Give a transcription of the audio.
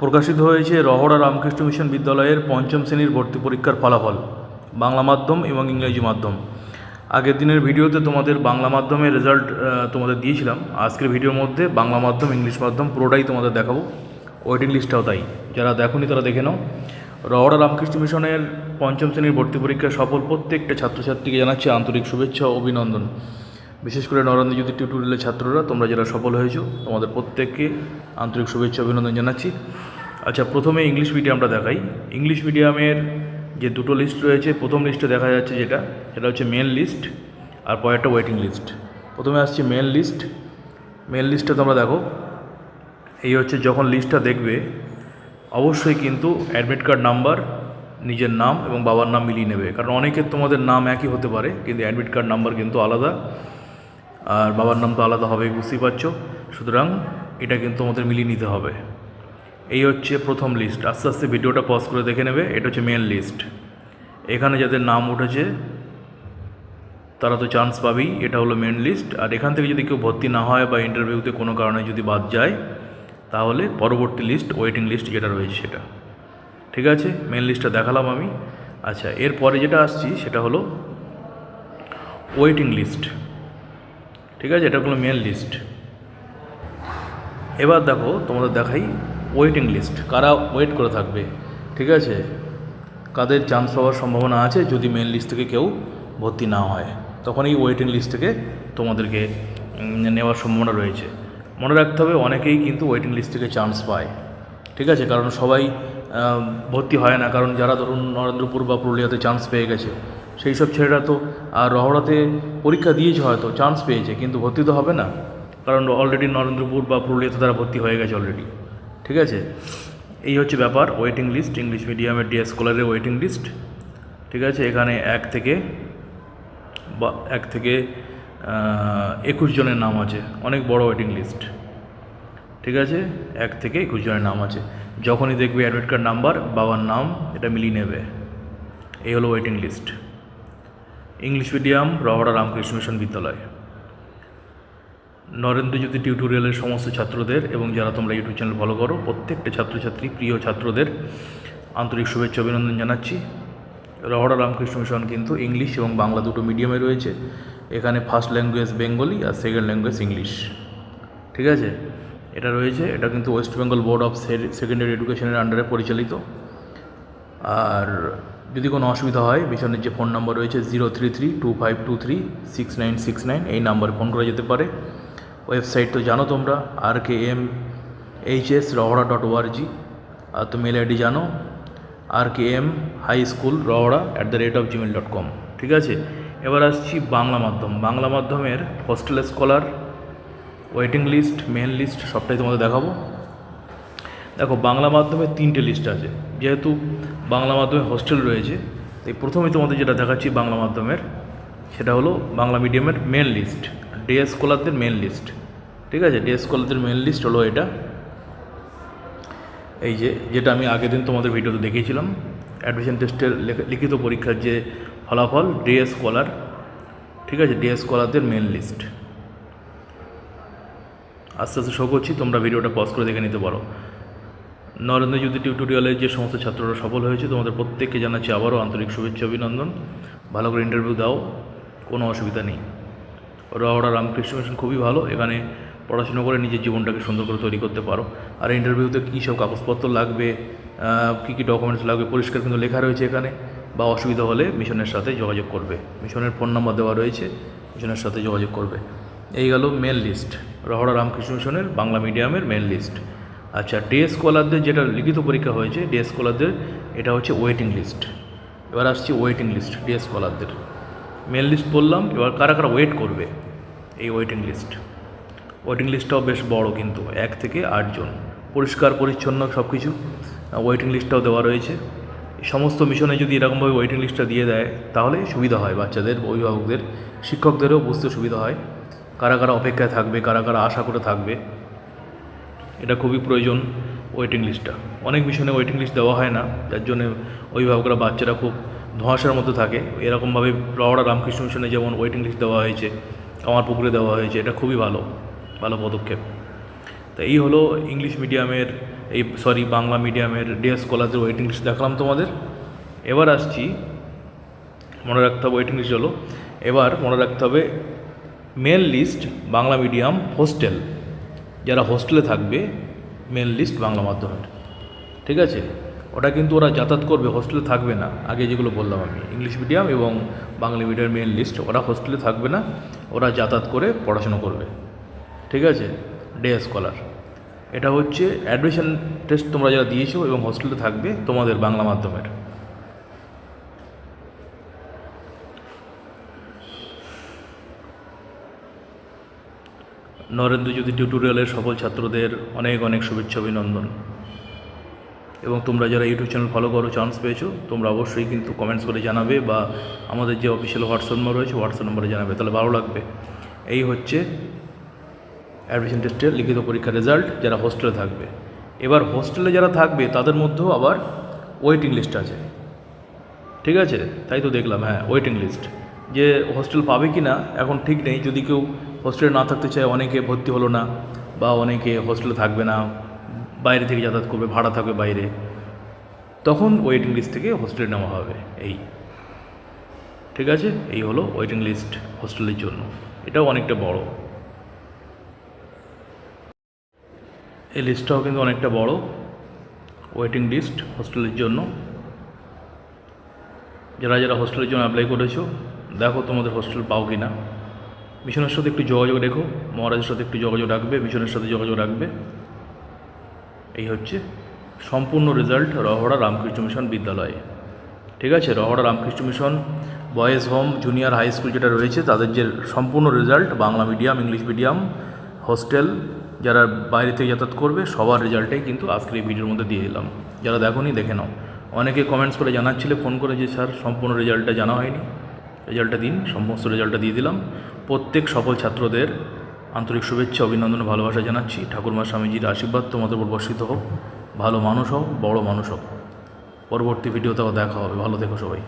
প্রকাশিত হয়েছে রহড়া রামকৃষ্ণ মিশন বিদ্যালয়ের পঞ্চম শ্রেণির ভর্তি পরীক্ষার ফলাফল, বাংলা মাধ্যম এবং ইংরেজি মাধ্যম। আগের দিনের ভিডিওতে তোমাদের বাংলা মাধ্যমের রেজাল্ট তোমাদের দিয়েছিলাম। আজকের ভিডিওর মধ্যে বাংলা মাধ্যম, ইংলিশ মাধ্যম পুরোটাই তোমাদের দেখাবো। ওয়েটিং লিস্টটাও তাই। যারা দেখোনি তারা দেখে নাও। রহড়া রামকৃষ্ণ মিশনের পঞ্চম শ্রেণির ভর্তি পরীক্ষায় সফল প্রত্যেকটা ছাত্রছাত্রীকে জানাচ্ছি আন্তরিক শুভেচ্ছা অভিনন্দন। বিশেষ করে নরেন্দ্রজ্যোতি টিউটোরিয়ালের ছাত্ররা, তোমরা যারা সফল হয়েছো, তোমাদের প্রত্যেককে আন্তরিক শুভেচ্ছা অভিনন্দন জানাচ্ছি। আচ্ছা প্রথমে ইংলিশ মিডিয়ামটা দেখাই। ইংলিশ মিডিয়ামের যে দুটো লিস্ট রয়েছে, প্রথম লিস্টে দেখা যাচ্ছে যেটা, সেটা হচ্ছে মেন লিস্ট আর পরেরটা ওয়েটিং লিস্ট প্রথমে আসছে মেন লিস্ট মেন লিস্টটা তোমরা দেখো। এই হচ্ছে যখন লিস্টটা দেখবে, অবশ্যই কিন্তু অ্যাডমিট কার্ড নাম্বার নিজের নাম এবং বাবার নাম মিলিয়ে নেবে। কারণ অনেকের তোমাদের নাম একই হতে পারে, কিন্তু অ্যাডমিট কার্ড নাম্বার কিন্তু আলাদা। আর বাবার নাম তো আলাদা হবেই, বুঝতেই পারছ? সুতরাং এটা কিন্তু আমাদের মিলিয়ে নিতে হবে। এই হচ্ছে প্রথম লিস্ট আস্তে আস্তে ভিডিওটা পজ করে দেখে নেবে। এটা হচ্ছে মেন লিস্ট এখানে যাদের নাম উঠেছে, তারা তো চান্স পাবেই। এটা হলো মেন লিস্ট আর এখান থেকে যদি কেউ ভর্তি না হয় বা ইন্টারভিউতে কোনো কারণে যদি বাদ যায়, তাহলে পরবর্তী লিস্ট ওয়েটিং লিস্ট যেটা রয়েছে সেটা। ঠিক আছে? মেন লিস্টটা দেখালাম আমি। আচ্ছা এরপরে যেটা আসছি, সেটা হলো ওয়েটিং লিস্ট ঠিক আছে? এটা হলো মেন লিস্ট এবার দেখো, তোমাদের দেখাই ওয়েটিং লিস্ট কারা ওয়েট করে থাকবে, ঠিক আছে? কাদের চান্স পাওয়ার সম্ভাবনা আছে যদি মেন লিস্ট থেকে কেউ ভর্তি না হয়? তখন এই ওয়েটিং লিস্ট থেকে তোমাদেরকে নেওয়ার সম্ভাবনা রয়েছে। মনে রাখতে হবে, অনেকেই কিন্তু ওয়েটিং লিস্ট থেকে চান্স পায়, ঠিক আছে? কারণ সবাই ভর্তি হয় না। কারণ যারা ধরুন নরেন্দ্রপুর বা পুরুলিয়াতে চান্স পেয়ে গেছে সেই সব ছেলেরা তো আর রহড়াতে পরীক্ষা দিয়েছে হয়তো চান্স পেয়েছে, কিন্তু ভর্তি তো হবে না। কারণ অলরেডি নরেন্দ্রপুর বা পুরুলিয়াতে তারা ভর্তি হয়ে গেছে অলরেডি ঠিক আছে? এই হচ্ছে ব্যাপার ওয়েটিং লিস্ট ইংলিশ মিডিয়ামের ডিএস স্কলারের ওয়েটিং লিস্ট ঠিক আছে? এখানে এক থেকে, বা এক থেকে একুশ জনের নাম আছে। অনেক বড় ওয়েটিং লিস্ট ঠিক আছে? এক থেকে একুশ জনের নাম আছে। যখনই দেখবে অ্যাডমিট কার্ড নাম্বার বাবার নাম, এটা মিলিয়ে নেবে। এই হলো waiting list English medium Rahara Ramakrishna Mission Vidyalaya Narendrajyoti টিউটোরিয়ালের সমস্ত ছাত্রদের এবং যারা তোমরা ইউটিউব চ্যানেল ফলো করো, প্রত্যেকটা ছাত্রছাত্রী, প্রিয় ছাত্রদের আন্তরিক শুভেচ্ছা, অভিনন্দন জানাচ্ছি। রহড়া রামকৃষ্ণ মিশন কিন্তু ইংলিশ এবং বাংলা দুটো মিডিয়ামে রয়েছে। এখানে ফার্স্ট ল্যাঙ্গুয়েজ বেঙ্গলি আর সেকেন্ড ল্যাঙ্গুয়েজ ইংলিশ ঠিক আছে? এটা রয়েছে, এটা কিন্তু West Bengal board of secondary এডুকেশনের আন্ডারে পরিচালিত। আর যদি কোনো অসুবিধা হয় মিশনের যে ফোন নাম্বার রয়েছে zero three three two five two three six nine six nine এই নাম্বারে ফোন করা যেতে পারে। ওয়েবসাইট তো জানো তোমরা R K M H S Rahara dot org আর তো মেল আইডি জানো R K M high school Rahara at the rate of Gmail dot com ঠিক আছে? এবার আসছি বাংলা মাধ্যম। বাংলা মাধ্যমের hostel scholar waiting list main list সবটাই তোমাদের দেখাবো। দেখো, বাংলা মাধ্যমে তিনটে লিস্ট আছে। যেহেতু বাংলা মাধ্যমে হোস্টেল রয়েছে, তাই প্রথমে তোমাদের যেটা দেখাচ্ছি বাংলা মাধ্যমের, সেটা হলো বাংলা মিডিয়ামের মেন লিস্ট ডে স্কলারদের মেন লিস্ট ঠিক আছে? ডে স্কলারদের মেন লিস্ট হলো এটা। এই যে, যেটা আমি আগের দিন তোমাদের ভিডিওতে দেখিয়েছিলাম অ্যাডমিশন টেস্টের লিখিত পরীক্ষার যে ফলাফল ডে স্কলার ঠিক আছে? ডে স্কলারদের মেন লিস্ট আস্তে আস্তে শো করছি, তোমরা ভিডিওটা পজ করে দেখে নিতে পারো। নরেন্দ্রজ্যোতি টিউটোরিয়ালের যে সমস্ত ছাত্ররা সফল হয়েছে, তোমাদের প্রত্যেককে জানাচ্ছি আবারও আন্তরিক শুভেচ্ছা, অভিনন্দন। ভালো করে ইন্টারভিউ দাও, কোনো অসুবিধা নেই। রহড়া রামকৃষ্ণ মিশন খুবই ভালো, এখানে পড়াশোনা করে নিজের জীবনটাকে সুন্দর করে তৈরি করতে পারো। আর ইন্টারভিউতে কী সব কাগজপত্র লাগবে কী কী ডকুমেন্টস লাগবে, পরিষ্কার কিন্তু লেখা রয়েছে এখানে, বা অসুবিধা হলে মিশনের সাথে যোগাযোগ করবে। মিশনের ফোন নাম্বার দেওয়া রয়েছে, মিশনের সাথে যোগাযোগ করবে। এই গেল মেল লিস্ট রহড়া রামকৃষ্ণ মিশনের বাংলা মিডিয়ামের মেল লিস্ট আচ্ছা ডে স্কলারদের যেটা লিখিত পরীক্ষা হয়েছে ডে স্কলারদের এটা হচ্ছে ওয়েটিং লিস্ট এবার আসছি ওয়েটিং লিস্ট ডে স্কলারদের মেল লিস্ট বললাম এবার কারা কারা ওয়েট করবে এই ওয়েটিং লিস্ট ওয়েটিং লিস্টটাও বেশ বড় কিন্তু, এক থেকে আটজন পরিষ্কার, পরিচ্ছন্ন সব কিছু ওয়েটিং লিস্টটাও দেওয়া রয়েছে। সমস্ত মিশনে যদি এরকমভাবে ওয়েটিং লিস্টটা দিয়ে দেয়, তাহলে সুবিধা হয় বাচ্চাদের, অভিভাবকদের, শিক্ষকদেরও বুঝতে সুবিধা হয়। কারা কারা অপেক্ষায় থাকবে, কারা কারা আশা করে থাকবে। এটা খুবই প্রয়োজন ওয়েটিং লিস্টটা অনেক মিশনে ওয়েটিং লিস্ট দেওয়া হয় না, যার জন্য অভিভাবকরা, বাচ্চারা খুব ধোঁয়াশার মধ্যে থাকে। এরকমভাবে রওড়া রামকৃষ্ণ মিশনে যেমন ওয়েটিং লিস্ট দেওয়া হয়েছে, কামার পুকুরে দেওয়া হয়েছে, এটা খুবই ভালো ভালো পদক্ষেপ। তো এই হলো ইংলিশ মিডিয়ামের এই সরি বাংলা মিডিয়ামের ডে স্কলারদের ওয়েটিং লিস্ট দেখালাম তোমাদের। এবার আসছি, মনে রাখতে হবে ওয়েটিং লিস্ট হলো, এবার মনে রাখতে হবে main list Bangla medium hostel যারা হোস্টেলে থাকবে মেল লিস্ট বাংলা মাধ্যমের। ঠিক আছে? ওটা কিন্তু ওরা যাতায়াত করবে, হোস্টেলে থাকবে না। আগে যেগুলো বললাম আমি ইংলিশ মিডিয়াম এবং বাংলা মিডিয়াম মেল লিস্ট ওরা হোস্টেলে থাকবে না। ওরা যাতায়াত করে পড়াশোনা করবে। ঠিক আছে? ডে স্কলার এটা হচ্ছে অ্যাডমিশন টেস্ট তোমরা যারা দিয়েছ এবং হোস্টেলে থাকবে, তোমাদের বাংলা মাধ্যমের। নরেন্দ্র জ্যোতি টিউটোরিয়ালের সকল ছাত্রদের অনেক অনেক শুভেচ্ছা, অভিনন্দন। এবং তোমরা যারা ইউটিউব চ্যানেল ফলো করো চান্স পেয়েছ, তোমরা অবশ্যই কিন্তু কমেন্টস করে জানাবে বা আমাদের যে অফিসিয়াল হোয়াটসঅ্যাপ নম্বর রয়েছে হোয়াটসঅ্যাপ নম্বরে জানাবে, তাহলে ভালো লাগবে। এই হচ্ছে অ্যাডমিশন টেস্টের লিখিত পরীক্ষার রেজাল্ট যারা হোস্টেলে থাকবে। এবার হোস্টেলে যারা থাকবে, তাদের মধ্যেও আবার ওয়েটিং লিস্ট আছে। ঠিক আছে? তাই তো দেখলাম হ্যাঁ ওয়েটিং লিস্ট যে হোস্টেল পাবে কি না এখন ঠিক নেই। যদি কেউ হোস্টেলে না থাকতে চায় অনেকে ভর্তি হলো না বা অনেকে হোস্টেলে থাকবে না, বাইরে থেকে যাতায়াত করবে, ভাড়া থাকবে বাইরে, তখন ওয়েটিং লিস্ট থেকে হোস্টেলে নেওয়া হবে, এই। ঠিক আছে? এই হলো ওয়েটিং লিস্ট হোস্টেলের জন্য। এটাও অনেকটা বড়। এই লিস্টটাও কিন্তু অনেকটা বড়। ওয়েটিং লিস্ট হোস্টেলের জন্য। যারা যারা হোস্টেলের জন্য অ্যাপ্লাই করেছ, দেখো তোমাদের হোস্টেল পাও কি না মিশনের সাথে একটু যোগাযোগ রেখো, মহারাজের সাথে একটু যোগাযোগ রাখবে, মিশনের সাথে যোগাযোগ রাখবে। এই হচ্ছে সম্পূর্ণ রেজাল্ট রহড়া রামকৃষ্ণ মিশন বিদ্যালয়ে। ঠিক আছে? Rahara Ramakrishna Mission boys home junior high school যেটা রয়েছে, তাদের যে সম্পূর্ণ result Bangla medium English medium hostel যারা বাইরে থেকে যাতায়াত করবে, সবার রেজাল্টটাই কিন্তু আজকের এই ভিডিওর মধ্যে দিয়ে দিলাম। যারা দেখোনি, দেখে নাও। অনেকে কমেন্টস করে জানাচ্ছিলে ফোন করে যে, স্যার, সম্পূর্ণ রেজাল্টটা জানা হয়নি। রেজাল্টটা দিন, সমস্ত রেজাল্টটা দিয়ে দিলাম। প্রত্যেক সকল ছাত্রদের আন্তরিক শুভেচ্ছা, অভিনন্দন, ভালোবাসা জানাচ্ছি। ঠাকুরমা স্বামীজির আশীর্বাদ তোমাদের উপর বর্ষিত হোক। ভালো মানুষ হোক বড়ো মানুষ হোক পরবর্তী ভিডিওতেও দেখা হবে। ভালো দেখো সবাই।